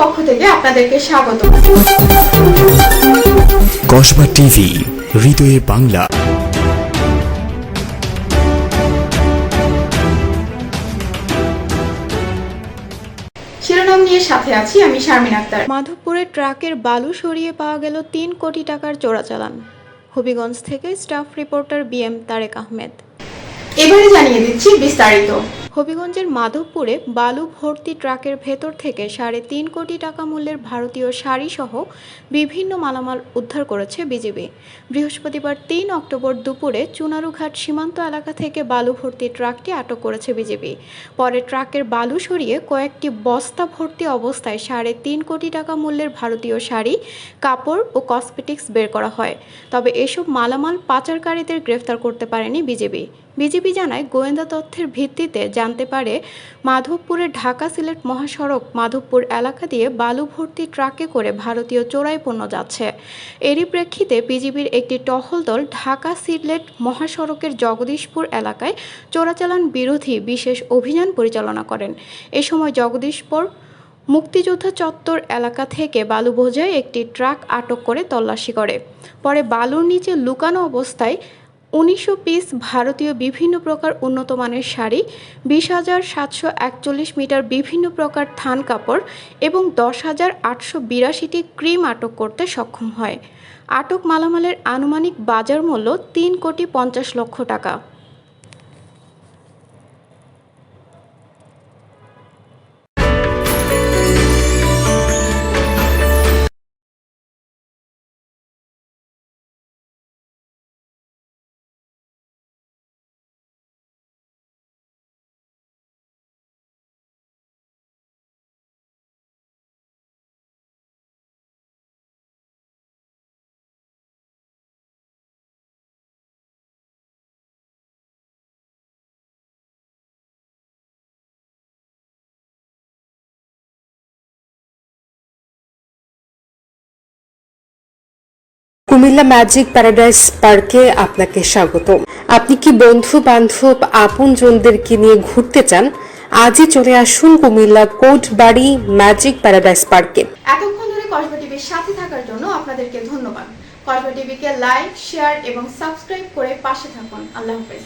পক্ষ থেকে আপনাদেরকে স্বাগত। কসবা টিভি হৃদয়ে বাংলা। শিরোনাম নিয়ে সাথে আছি আমি শারমিন আক্তার। মাধবপুরে ট্রাকের বালু সরিয়ে পাওয়া গেল তিন কোটি টাকার চোরাচালান। হবিগঞ্জ থেকে staff reporter B M Tarek Ahmed. এবারে জানিয়ে দিচ্ছি বিস্তারিত। হবিগঞ্জের মাধবপুরে বালু ভর্তি ট্রাকের ভেতর থেকে সাড়ে তিন কোটি টাকা মূল্যের ভারতীয় শাড়ি সহ বিভিন্ন মালামাল উদ্ধার করেছে বিজিবি। বৃহস্পতিবার তিন অক্টোবর দুপুরে চুনারুঘাট সীমান্ত এলাকা থেকে বালু ভর্তি ট্রাকটি আটক করেছে বিজিবি। পরে ট্রাকের বালু সরিয়ে কয়েকটি বস্তা ভর্তি অবস্থায় সাড়ে তিন কোটি টাকা মূল্যের ভারতীয় শাড়ি, কাপড় ও কসমেটিক্স বের করা হয়। তবে এসব মালামাল পাচারকারীদের গ্রেফতার করতে পারেনি বিজেপি বিজেপি জানায় গোয়েন্দা তথ্যের ভিত্তিতে জানতে পারে মাধবপুরের ঢাকা সিলেট মহাসড়ক মাধবপুর এলাকা দিয়ে বালু ভর্তি ট্রাকে করে ভারতীয় চোরাই পণ্য যাচ্ছে। এরই প্রেক্ষিতে বিজিবির একটি টহল দল ঢাকা সিলেট মহাসড়কের জগদীশপুর এলাকায় চোরাচালান বিরোধী বিশেষ অভিযান পরিচালনা করেন। এ সময় জগদীশপুর মুক্তিযোদ্ধা চত্বর এলাকা থেকে বালু বোঝাই একটি ট্রাক আটক করে তল্লাশি করে। পরে বালুর নিচে লুকানো অবস্থায় উনিশশো পিস ভারতীয় বিভিন্ন প্রকার উন্নত মানের শাড়ি, বিশ হাজার সাতশো একচল্লিশ মিটার বিভিন্ন প্রকার থান কাপড় এবং দশ হাজার আটশো বিরাশিটি ক্রিম আটক করতে সক্ষম হয়। আটক মালামালের আনুমানিক বাজার মূল্য তিন কোটি পঞ্চাশ লক্ষ টাকা। কুমিল্লা ম্যাজিক প্যারাডাইস পার্কে আপনাকে স্বাগত আপনি কি বন্ধু, বান্ধব আপন জনদেরকে নিয়ে ঘুরতে চান? আজই চলে আসুন Comilla Kotbari magic paradise পার্কে। এতক্ষণ ধরে কসবা টিভির সাথে থাকার জন্য আপনাদেরকে ধন্যবাদ। কসবা টিভিকে লাইক, শেয়ার এবং সাবস্ক্রাইব করে পাশে থাকুন। আল্লাহ হাফেজ।